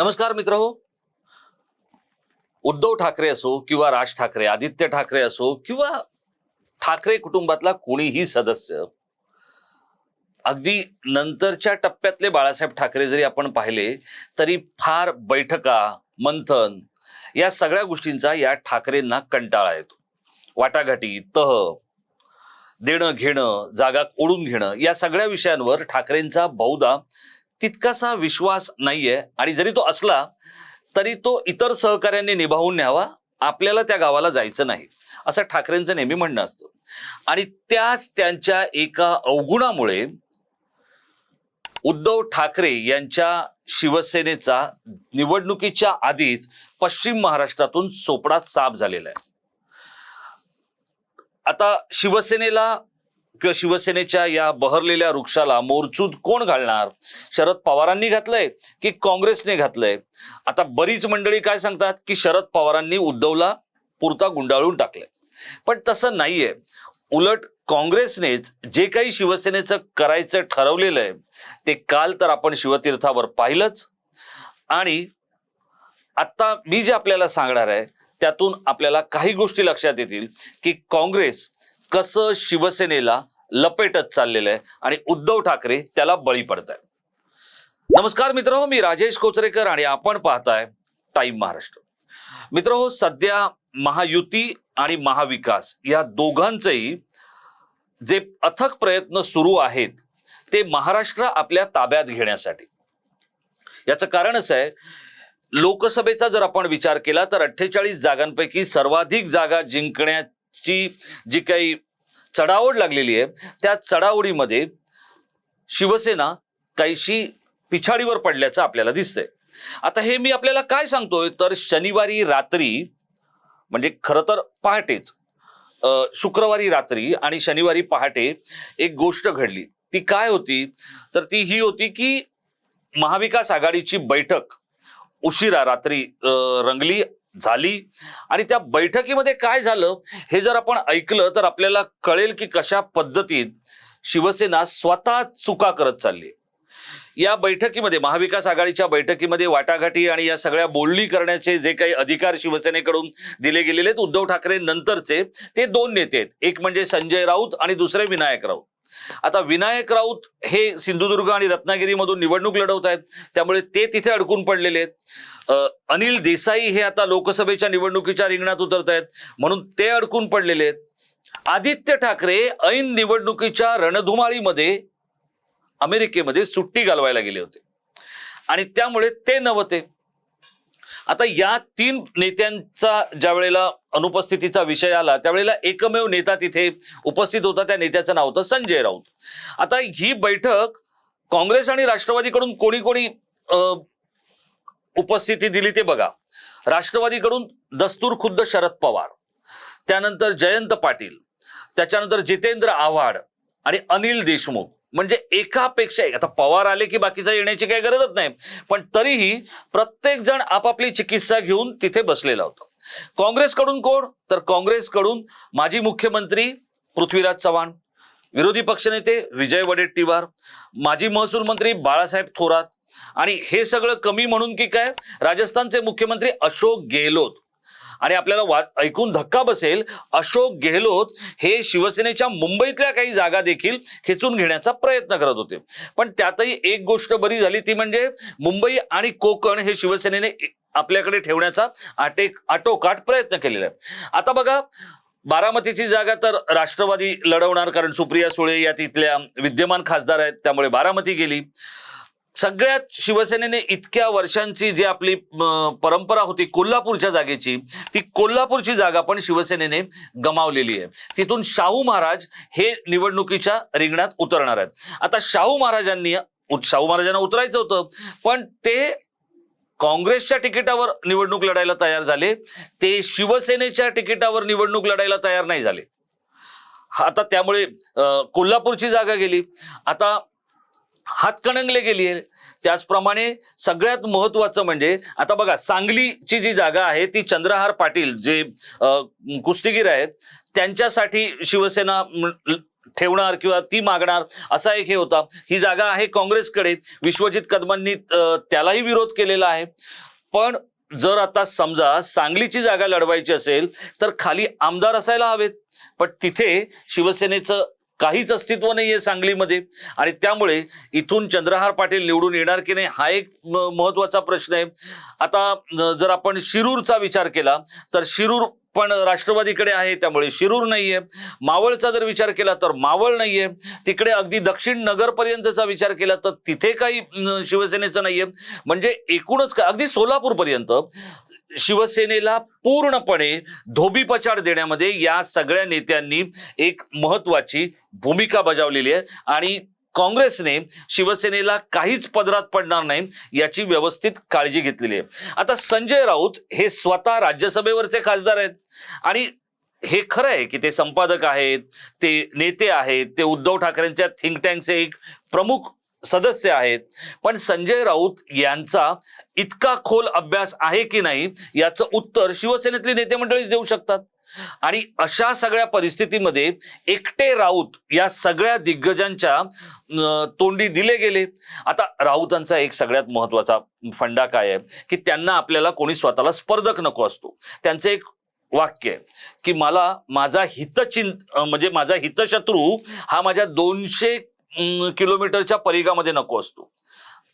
नमस्कार मित्र हो उद्धव ठाकरे असो किंवा राज ठाकरे आदित्य ठाकरे असो किंवा ठाकरे कुटुंबातला कोणीही सदस्य अगदी नंतरच्या टप्प्यातले बाळासाहेब ठाकरे जरी आपण पाहिले तरी फार बैठका मंथन या सगळ्या गोष्टींचा या ठाकरेंना कंटाळा येतो. वाटाघाटी तह देणं घेणं जागा ओढून घेणं या सगळ्या विषयांवर ठाकरेंचा बहुधा तितकासा विश्वास नाहीये. आणि जरी तो असला तरी तो इतर सहकार्यांनी निभावून न्यावा. आपल्याला त्या गावाला जायचं नाही. असं ठाकरेंचं नेहमी म्हणणं असतं. आणि त्याच त्यांच्या एका अवगुणामुळे उद्धव ठाकरे यांच्या शिवसेनेचा निवडणुकीच्या आधीच पश्चिम महाराष्ट्रातून सोपडा साफ झालेला आहे. आता शिवसेनेला किंवा शिवसेनेच्या या बहरलेल्या वृक्षाला मोरचूद कोण घालणार? शरद पवारांनी घातलंय की काँग्रेसने घातलंय? आता बरीच मंडळी काय सांगतात की शरद पवारांनी उद्धवला पुरता गुंडाळून टाकलंय. पण तसं नाहीये. उलट काँग्रेसनेच जे काही शिवसेनेचं करायचं ठरवलेलं आहे ते काल तर आपण शिवतीर्थावर पाहिलंच. आणि आता मी जे आपल्याला सांगणार आहे त्यातून आपल्याला काही गोष्टी लक्षात येतील की काँग्रेस कसं शिवसेनेला लपेटत चाललेलं आहे आणि उद्धव ठाकरे त्याला बळी पडत आहे नमस्कार मित्र मी राजेश कोचरेकर आणि आपण पाहताय टाइम महाराष्ट्र. मित्र हो सध्या महायुती आणि महाविकास या दोघांचेही जे अथक प्रयत्न सुरू आहेत ते महाराष्ट्र आपल्या ताब्यात घेण्यासाठी. याचं कारण असं आहे लोकसभेचा जर आपण विचार केला तर अठ्ठेचाळीस जागांपैकी सर्वाधिक जागा ची जी काही चढाओढ लागलेली आहे त्या चढाओढीमध्ये शिवसेना काहीशी पिछाडीवर पडल्याचं आपल्याला दिसतंय. आता हे मी आपल्याला काय सांगतोय? तर शनिवारी रात्री म्हणजे खरं तर पहाटेच शुक्रवारी रात्री आणि शनिवारी पहाटे एक गोष्ट घडली. ती काय होती? तर ती ही होती की महाविकास आघाडीची बैठक उशिरा रात्री रंगली झाली. आणि त्या बैठकीमध्ये काय झालं हे जर आपण ऐकलं तर आपल्याला कळेल की कशा पद्धतीत शिवसेना स्वतः चुका करत चालली. या बैठकीमध्ये महाविकास आघाडीच्या बैठकीमध्ये वाटाघाटी आणि या सगळ्या बोलणी करण्याचे जे काही अधिकार शिवसेनेकडून दिले गेलेले आहेत उद्धव ठाकरे नंतरचे ते दोन नेते आहेत. एक म्हणजे संजय राऊत आणि दुसरे विनायक राऊत. आता विनायक राऊत हे सिंधुदुर्ग आणि रत्नागिरीमधून निवडणूक लढवत आहेत. त्यामुळे ते तिथे अडकून पडलेले आहेत. अनिल देसाई हे आता लोकसभेच्या निवडणुकीच्या रिंगणात उतरत आहेत. म्हणून ते अडकून पडलेले आहेत. आदित्य ठाकरे ऐन निवडणुकीच्या रणधुमाळीमध्ये अमेरिकेमध्ये सुट्टी घालवायला गेले होते. आणि त्यामुळे ते नव्हते. आता या तीन नेत्यांचा ज्या वेळेला अनुपस्थितीचा विषय आला त्यावेळेला एकमेव नेता तिथे उपस्थित होता त्या नेत्याचं नाव होतं संजय राऊत. आता ही बैठक काँग्रेस आणि राष्ट्रवादीकडून कोणी कोणी उपस्थिती दिली ते बघा. राष्ट्रवादीकडून दस्तूर खुद्द शरद पवार त्यानंतर जयंत पाटील त्याच्यानंतर जितेंद्र आव्हाड आणि अनिल देशमुख. म्हणजे एकापेक्षा एक आता पवार आले की बाकीचा येण्याची काही गरजच नाही. पण तरीही प्रत्येक जण आपापली चिकित्सा घेऊन तिथे बसलेला होता. काँग्रेसकडून कोण? तर काँग्रेसकडून माजी मुख्यमंत्री पृथ्वीराज चव्हाण विरोधी पक्षनेते विजय वडेट्टीवार माजी महसूल मंत्री बाळासाहेब थोरात आणि हे सगळं कमी म्हणून की काय? राजस्थानचे मुख्यमंत्री अशोक गेहलोत. आणि आपल्याला ऐकून धक्का बसेल अशोक गेहलोत हे शिवसेनेच्या मुंबईतल्या काही जागा देखील खेचून घेण्याचा प्रयत्न करत होते. पण त्यातही एक गोष्ट बरी झाली ती म्हणजे मुंबई आणि कोकण हे शिवसेनेने आपल्याकडे ठेवण्याचा आटे आटोकाट प्रयत्न केलेला आहे. आता बघा बारामतीची जागा तर राष्ट्रवादी लढवणार कारण सुप्रिया सुळे या तिथल्या विद्यमान खासदार आहेत त्यामुळे बारामती गेली. सगळ्यात शिवसेनेने इतक्या वर्षांची जी आपली परंपरा होती कोल्हापूरच्या जागेची ती कोल्हापूरची जागा पण शिवसेनेने गमावलेली आहे. तिथून शाहू महाराज हे निवडणुकीच्या रिंगणात उतरणार आहेत. आता शाहू महाराजांनी शाहू महाराजांना उतरायचं होतं पण ते काँग्रेसच्या तिकिटावर निवडणूक लढायला तयार झाले ते शिवसेनेच्या तिकिटावर निवडणूक लढायला तयार नाही झाले. आता त्यामुळे कोल्हापूरची जागा गेली. आता हातकणंगले गेली आहे. त्याचप्रमाणे सगळ्यात महत्वाचं म्हणजे आता बघा सांगलीची जी जागा आहे ती चंद्रहार पाटील जे कुस्तीगीर आहेत त्यांच्यासाठी शिवसेना ठेवणार किंवा ती मागणार असा एक हे होता. ही जागा आहे काँग्रेसकडे. विश्वजित कदमांनी त्यालाही विरोध केलेला आहे. पण जर आता समजा सांगलीची जागा लढवायची असेल तर खाली आमदार असायला हवेत. पण तिथे शिवसेनेचं काहीच अस्तित्व नाहीये सांगलीमध्ये. आणि त्यामुळे इथून चंद्रहार पाटील निवडून येणार की नाही हा एक महत्त्वाचा प्रश्न आहे. आता जर आपण शिरूरचा विचार केला तर शिरूर पण राष्ट्रवादीकडे आहे त्यामुळे शिरूर नाहीये. मावळचा जर विचार केला तर मावळ नाहीये. तिकडे अगदी दक्षिण नगरपर्यंतचा विचार केला तर तिथे काही शिवसेनेचं नाहीये. म्हणजे एकूणच का अगदी सोलापूर पर्यंत शिवसेनेला पूर्णपणे धोबीपचार देण्यामध्ये या सगळ्या नेत्यांनी एक महत्वाची भूमिका बजावलेली आहे. आणि काँग्रेसने शिवसेनेला काहीच पदरात पडणार नाही याची व्यवस्थित काळजी घेतलेली आहे. आता संजय राऊत हे स्वतः राज्यसभेवरचे खासदार आहेत. आणि हे खरं आहे की ते संपादक आहेत ते नेते आहेत ते उद्धव ठाकरेंच्या थिंक टँकचे एक प्रमुख सदस्य आहेत. पण संजय राऊत यांचा इतका खोल अभ्यास आहे की नाही याचं उत्तर शिवसेनेतली नेते मंडळीच देऊ शकतात. आणि अशा सगळ्या परिस्थितीमध्ये एकटे राऊत या सगळ्या दिग्गजांच्या तोंडी दिले गेले. आता राऊतांचा एक सगळ्यात महत्त्वाचा फंडा काय आहे की त्यांना आपल्याला कोणी स्वतःला स्पर्धक नको असतो. त्यांचं एक वाक्य आहे की मला माझा हितचिंत म्हणजे माझा हितशत्रू हा माझ्या दोनशे किलोमीटरच्या परिघामध्ये नको असतो.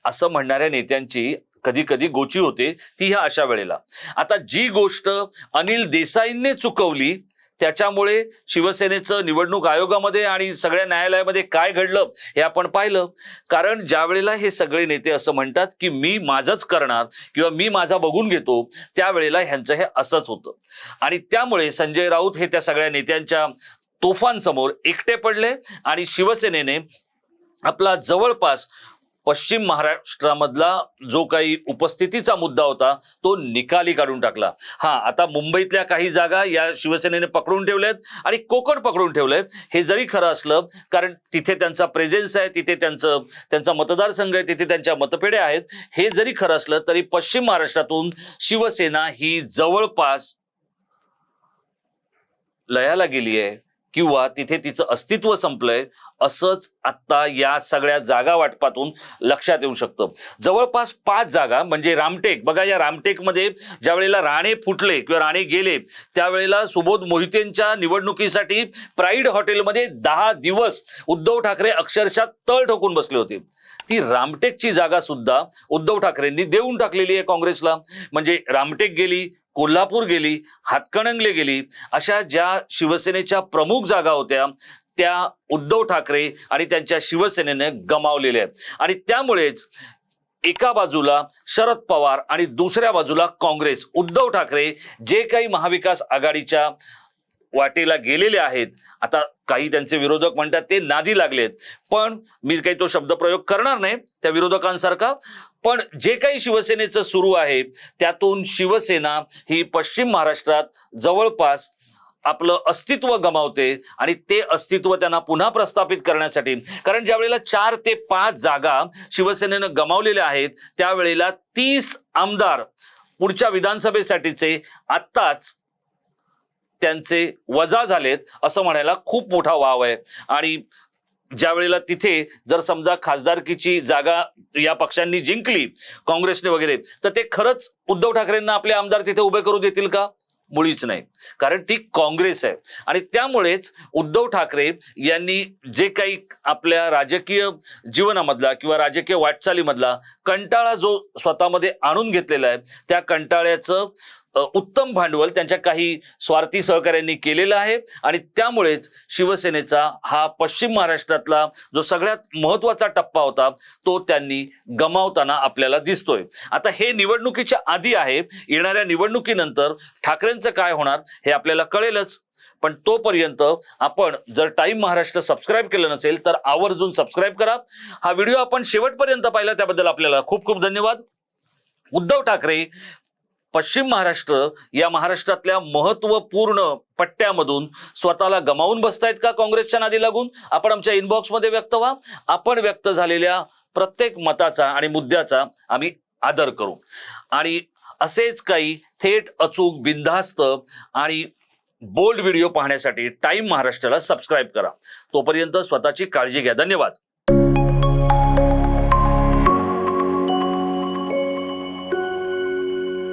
असं म्हणणाऱ्या नेत्यांची कधी कधी गोची होते ती ह्या अशा वेळेला. आता जी गोष्ट अनिल देसाईंनी चुकवली त्याच्यामुळे शिवसेनेचं निवडणूक आयोगामध्ये आणि सगळ्या न्यायालयामध्ये काय घडलं हे आपण पाहिलं. कारण ज्या वेळेला हे सगळे नेते असं म्हणतात की मी माझंच करणार किंवा मी माझा बघून घेतो त्यावेळेला ह्यांचं हे असंच होतं. आणि त्यामुळे संजय राऊत हे त्या सगळ्या नेत्यांच्या तोफांसमोर एकटे पडले आणि शिवसेनेने आपला जवळपास पश्चिम महाराष्ट्रामधला जो काही उपस्थितीचा मुद्दा होता तो निकाली काढून टाकला. हा आता मुंबईतल्या काही जागा या शिवसेनेने पकडून ठेवल्यात आणि कोकण पकडून ठेवलेत हे जरी खरं असलं कारण तिथे त्यांचा प्रेझेन्स आहे तिथे त्यांचं त्यांचा मतदारसंघ आहे तिथे त्यांच्या मतपेढ्या आहेत हे जरी खरं असलं तरी पश्चिम महाराष्ट्रातून शिवसेना ही जवळपास लयाला गेली आहे किंवा तिथे तिचं अस्तित्व संपलंय असंच आत्ता या सगळ्या जागा वाटपातून लक्षात येऊ शकतं. जवळपास पाच जागा म्हणजे रामटेक बघा या रामटेकमध्ये ज्या वेळेला राणे फुटले किंवा राणे गेले त्यावेळेला सुबोध मोहितेंच्या निवडणुकीसाठी प्राईड हॉटेलमध्ये दहा दिवस उद्धव ठाकरे अक्षरशः तळ ठोकून बसले होते. ती रामटेकची जागा सुद्धा उद्धव ठाकरेंनी देऊन टाकलेली आहे काँग्रेसला. म्हणजे रामटेक गेली कोल्हापूर गेली हातकणंगले गेली अशा ज्या शिवसेनेच्या प्रमुख जागा होत्या त्या उद्धव ठाकरे आणि त्यांच्या शिवसेनेने गमावलेल्या आहेत. आणि त्यामुळेच एका बाजूला शरद पवार आणि दुसऱ्या बाजूला काँग्रेस. उद्धव ठाकरे जे काही महाविकास आघाडीच्या वाटेला गेलेले आहेत आता काही त्यांचे विरोधक म्हणतात ते नादी लागलेत. पण मी काही तो शब्दप्रयोग करणार नाही त्या विरोधकांसारखा. पण जे काही शिवसेनेचं सुरू आहे त्यातून शिवसेना ही पश्चिम महाराष्ट्रात जवळपास आपलं अस्तित्व गमावते आणि ते अस्तित्व त्यांना पुन्हा प्रस्थापित करण्यासाठी. कारण ज्या वेळेला चार ते पाच जागा शिवसेनेनं गमावलेल्या आहेत त्यावेळेला तीस आमदार पुढच्या विधानसभेसाठीचे आत्ताच त्यांचे वजा झालेत असं म्हणायला खूप मोठा वाव आहे. आणि ज्या वेळेला तिथे जर समजा खासदारकीची जागा या पक्षांनी जिंकली काँग्रेसने वगैरे तर ते खरंच उद्धव ठाकरेंना आपले आमदार तिथे उभे करू देतील का? मुळीच नाही. कारण ती काँग्रेस आहे. आणि त्यामुळेच उद्धव ठाकरे यांनी जे काही आपल्या राजकीय जीवनामधला किंवा राजकीय वाटचालीमधला कंटाळा जो स्वतःमध्ये आणून घेतलेला आहे त्या कंटाळ्याचं उत्तम भांडवल त्यांच्या काही स्वार्थी सहकाऱ्यांनी केलेलं आहे. आणि त्यामुळेच शिवसेनेचा हा पश्चिम महाराष्ट्रातला जो सगळ्यात महत्त्वाचा टप्पा होता तो त्यांनी गमावताना आपल्याला दिसतोय. आता हे निवडणुकीच्या आधी आहे. येणाऱ्या निवडणुकीनंतर ठाकरेंचं काय होणार हे आपल्याला कळेलच. पण तोपर्यंत आपण जर टाइम महाराष्ट्र सबस्क्राईब केलं नसेल तर आवर्जून सबस्क्राईब करा. हा व्हिडिओ आपण शेवटपर्यंत पाहिला त्याबद्दल आपल्याला खूप खूप धन्यवाद. उद्धव ठाकरे पश्चिम महाराष्ट्र या महाराष्ट्रातल्या महत्त्वपूर्ण पट्ट्यामधून स्वतःला गमावून बसतायत का काँग्रेसच्या नादी लागून? आपण आमच्या इनबॉक्समध्ये व्यक्त व्हा. आपण व्यक्त झालेल्या प्रत्येक मताचा आणि मुद्द्याचा आम्ही आदर करू. आणि असेच काही थेट अचूक बिनधास्त आणि बोल्ड व्हिडिओ पाहण्यासाठी टाइम महाराष्ट्राला सबस्क्राईब करा. तोपर्यंत स्वतःची काळजी घ्या. धन्यवाद.